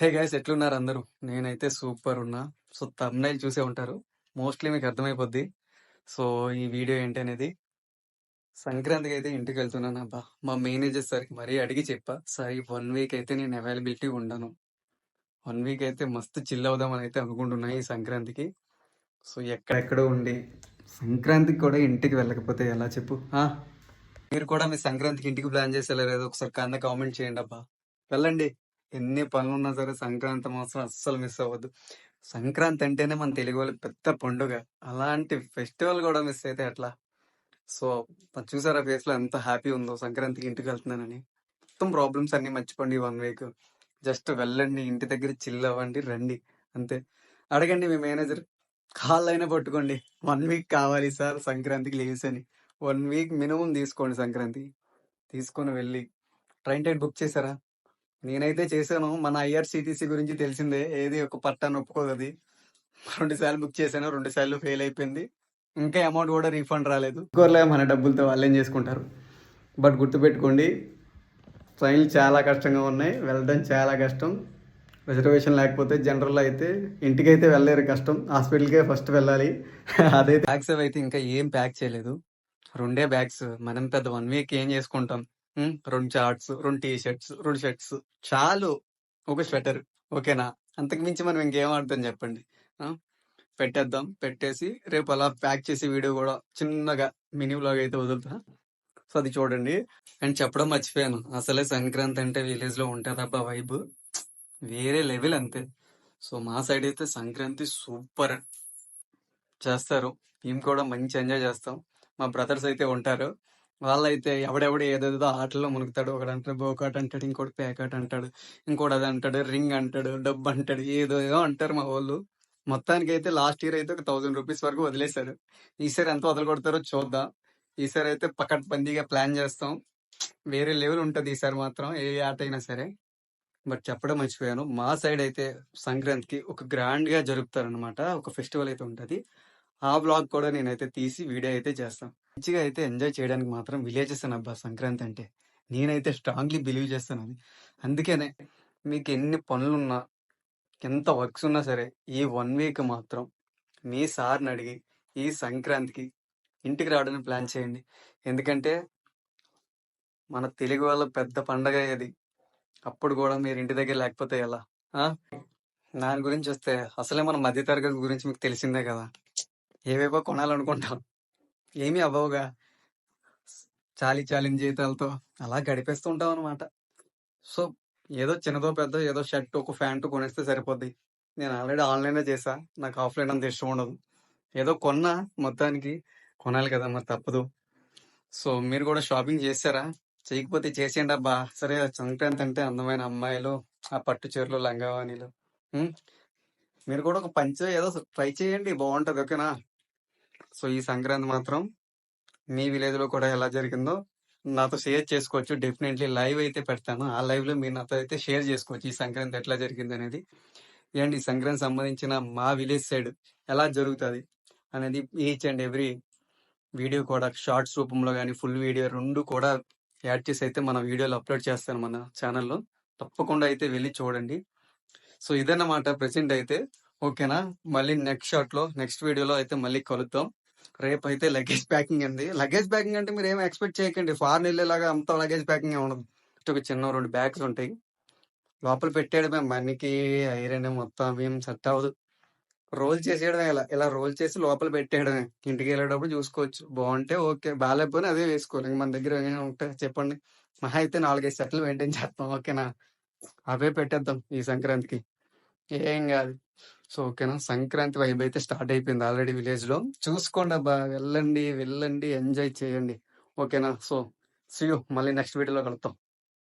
Hey guys ఎట్లున్నారు అందరూ? నేనైతే సూపర్ ఉన్నా. సో తమ్నైల్ చూసే ఉంటారు. మోస్ట్లీ మీకు అర్థమైపోద్ది. సో ఈ వీడియో ఏంటి అనేది సంక్రాంతికి అయితే ఇంటికి వెళ్తున్నాను అబ్బా. మా మేనేజర్ సార్కి మరీ అడిగి చెప్పా. సార్ ఈ వన్ వీక్ అయితే నేను అవైలబిలిటీ ఉండను. వన్ వీక్ అయితే మస్తు చిల్ అవుదామని అయితే అనుకుంటున్నాయి ఈ సంక్రాంతికి. సో ఎక్కడెక్కడో ఉండి సంక్రాంతికి కూడా ఇంటికి వెళ్ళకపోతే ఎలా చెప్పు? మీరు కూడా మీ సంక్రాంతికి ఇంటికి ప్లాన్ చేసేలేదో ఒకసారి కింద కామెంట్ చేయండి అబ్బా. వెళ్ళండి. ఎన్ని పనులు ఉన్నా సరే సంక్రాంతి మాత్రం అస్సలు మిస్ అవ్వద్దు. సంక్రాంతి అంటేనే మన తెలుగు వాళ్ళకి పెద్ద పండుగ. అలాంటి ఫెస్టివల్ కూడా మిస్ అయితే ఎట్లా? సో చూసారా ఫేస్లో ఎంత హ్యాపీ ఉందో సంక్రాంతికి ఇంటికి వెళ్తున్నానని. మొత్తం ప్రాబ్లమ్స్ అన్ని మర్చిపోండి వన్ వీక్. జస్ట్ వెళ్ళండి ఇంటి దగ్గర చిల్ అవ్వండి రండి. అంతే. అడగండి మీ మేనేజర్. కాల్ అయినా పట్టుకోండి. వన్ వీక్ కావాలి సార్ సంక్రాంతికి లీవ్స్ అని వన్ వీక్ మినిమం తీసుకోండి సంక్రాంతి తీసుకొని వెళ్ళి. ట్రైన్ టైట్ బుక్ చేశారా? నేనైతే చేశాను. మన ఐఆర్సిటిసి గురించి తెలిసిందే. ఏది ఒక పట్టాను ఒప్పుకోదు అది. రెండు సార్లు బుక్ చేశాను. రెండు సార్లు ఫెయిల్ అయిపోయింది. ఇంకా అమౌంట్ కూడా రీఫండ్ రాలేదు. ఇంకోర్లే మన డబ్బులతో వాళ్ళేం చేసుకుంటారు? బట్ గుర్తుపెట్టుకోండి ట్రైన్లు చాలా కష్టంగా ఉన్నాయి. వెళ్ళడం చాలా కష్టం. రిజర్వేషన్ లేకపోతే జనరల్ అయితే ఇంటికైతే వెళ్ళలేరు కష్టం. హాస్పిటల్కే ఫస్ట్ వెళ్ళాలి. అదే బ్యాగ్స్ అయితే ఇంకా ఏం ప్యాక్ చేయలేదు. రెండే బ్యాగ్స్. మనం పెద్ద వన్ వీక్ ఏం చేసుకుంటాం? రెండు చార్ట్స్ రెండు టీ షర్ట్స్ రెండు షర్ట్స్. చాలు. ఒక స్వెటర్. ఓకేనా? అంతకు మించి మనం ఇంకేం ఆడతాం చెప్పండి. పెట్టేద్దాం. పెట్టేసి రేపు అలా ప్యాక్ చేసి వీడియో కూడా చిన్నగా మినీ వ్లాగ్ అయితే వదులుతా. సో అది చూడండి. అండ్ చెప్పడం మర్చిపోయాను. అసలే సంక్రాంతి అంటే విలేజ్లో ఉంటుందబ్బా వైబ్? వేరే లెవెల్ అంతే. సో మా సైడ్ అయితే సంక్రాంతి సూపర్. చేస్తారు. మేము కూడా మంచి ఎంజాయ్ చేస్తాం. మా బ్రదర్స్ అయితే ఉంటారు. వాళ్ళైతే ఎవడెవడు ఏదేదో ఆటల్లో మునుగుతాడు. ఒకడు అంటాడు బోకాట్ అంటాడు ఇంకోటి పేకాట్ అంటాడు ఇంకోటి అది అంటాడు రింగ్ అంటాడు డబ్బు అంటాడు ఏదో ఏదో అంటారు మా వాళ్ళు. మొత్తానికి అయితే లాస్ట్ ఇయర్ అయితే ఒక థౌసండ్ రూపీస్ వరకు వదిలేశారు ఈసారి ఎంత వదలగొడతారో చూద్దాం. ఈసారి అయితే పకడ్ బందీగా ప్లాన్ చేస్తాం. వేరే లెవెల్ ఉంటుంది ఈసారి మాత్రం ఏ ఆట అయినా సరే. బట్ చెప్పడం మర్చిపోయాను. మా సైడ్ అయితే సంక్రాంతికి ఒక గ్రాండ్గా జరుపుతారనమాట ఒక ఫెస్టివల్ అయితే ఉంటుంది. ఆ బ్లాగ్ కూడా నేనైతే తీసి వీడియో అయితే చేస్తాను మంచిగా అయితే ఎంజాయ్ చేయడానికి మాత్రం విలేజెస్ అని అబ్బా సంక్రాంతి అంటే నేనైతే స్ట్రాంగ్లీ బిలీవ్ చేస్తాను అది. అందుకనే మీకు ఎన్ని పనులున్నా ఎంత వర్క్స్ ఉన్నా సరే ఈ వన్ వీక్ మాత్రం మీ సార్ని అడిగి ఈ సంక్రాంతికి ఇంటికి రావడానికి ప్లాన్ చేయండి. ఎందుకంటే మన తెలుగు వాళ్ళ పెద్ద పండగ ఇది అప్పుడు కూడా మీరు ఇంటి దగ్గర లేకపోతే ఎలా? ఆ? దాని గురించి వస్తే అసలే మన మధ్యతరగతి గురించి మీకు తెలిసిందే కదా. ఏవేవో కొనాలనుకుంటాం. ఏమీ అవ్వవుగా. చాలి చాలిన జీతాలతో అలా గడిపేస్తూ ఉంటాం అనమాట సో ఏదో చిన్నదో పెద్ద ఏదో షర్ట్ ఒక ప్యాంటు కొనేస్తే సరిపోద్ది. నేను ఆల్రెడీ ఆన్లైన్లో చేసా నాకు ఆఫ్లైన్ అంత ఇష్టం ఉండదు. ఏదో కొన్నా మొత్తానికి కొనాలి కదా మరి తప్పదు. సో మీరు కూడా షాపింగ్ చేశారా? చేయకపోతే చేసేయండి అబ్బా. సరే సంక్రాంతి అంటే అందమైన అమ్మాయిలు ఆ పట్టు చీరలు లంగావాణిలు మీరు కూడా ఒక పంచ ఏదో ట్రై చేయండి. బాగుంటుంది ఓకేనా? సో ఈ సంక్రాంతి మాత్రం మీ విలేజ్లో కూడా ఎలా జరిగిందో నాతో షేర్ చేసుకోవచ్చు. డెఫినెట్లీ లైవ్ అయితే పెడతాను. ఆ లైవ్లో మీరు నాతో అయితే షేర్ చేసుకోవచ్చు ఈ సంక్రాంతి ఎట్లా జరిగింది అనేది. అండ్ ఈ సంక్రాంతి సంబంధించిన మా విలేజ్ సైడ్ ఎలా జరుగుతుంది అనేది ఈచ్ అండ్ ఎవ్రీ వీడియో కూడా షార్ట్స్ రూపంలో కానీ ఫుల్ వీడియో రెండు కూడా యాడ్ చేసి అయితే మన వీడియోలు అప్లోడ్ చేస్తాను మన ఛానల్లో. తప్పకుండా అయితే వెళ్ళి చూడండి. సో ఇదన్నమాట ప్రెసెంట్ అయితే. ఓకేనా? మళ్ళీ నెక్స్ట్ షార్ట్లో నెక్స్ట్ వీడియోలో అయితే మళ్ళీ కలుద్దాం. రేపు అయితే లగేజ్ ప్యాకింగ్ అండి. లగేజ్ ప్యాకింగ్ అంటే మీరు ఏం ఎక్స్పెక్ట్ చేయకండి. ఫారెన్ వెళ్ళేలాగా అంత లగేజ్ ప్యాకింగ్ ఉండదు. ఒక చిన్న రెండు బ్యాగ్స్ ఉంటాయి. లోపల పెట్టేయడమే. మనకి ఐరన్ మొత్తం ఏం సెట్ అవ్వదు. రోల్ చేసేయడమే ఇలా. ఇలా రోల్ చేసి లోపల పెట్టేయడమే. ఇంటికి వెళ్ళేటప్పుడు చూసుకోవచ్చు. బాగుంటే ఓకే. బాగాలేకపోయినా అదే వేసుకోవాలి. ఇంక మన దగ్గర ఏమైనా ఉంటే చెప్పండి. మహా అయితే నాలుగైదు సెట్లు మెయింటైన్ చేస్తాం. ఓకేనా? అవే పెట్టేద్దాం ఈ సంక్రాంతికి. ఏం కాదు సో ఓకేనా? సంక్రాంతి వైబ్ అయితే స్టార్ట్ అయిపోయింది ఆల్రెడీ విలేజ్లో. చూసుకోండి అబ్బా వెళ్ళండి వెళ్ళండి ఎంజాయ్ చేయండి. ఓకేనా? సో సీ మళ్ళీ నెక్స్ట్ వీడియోలో కలుద్దాం.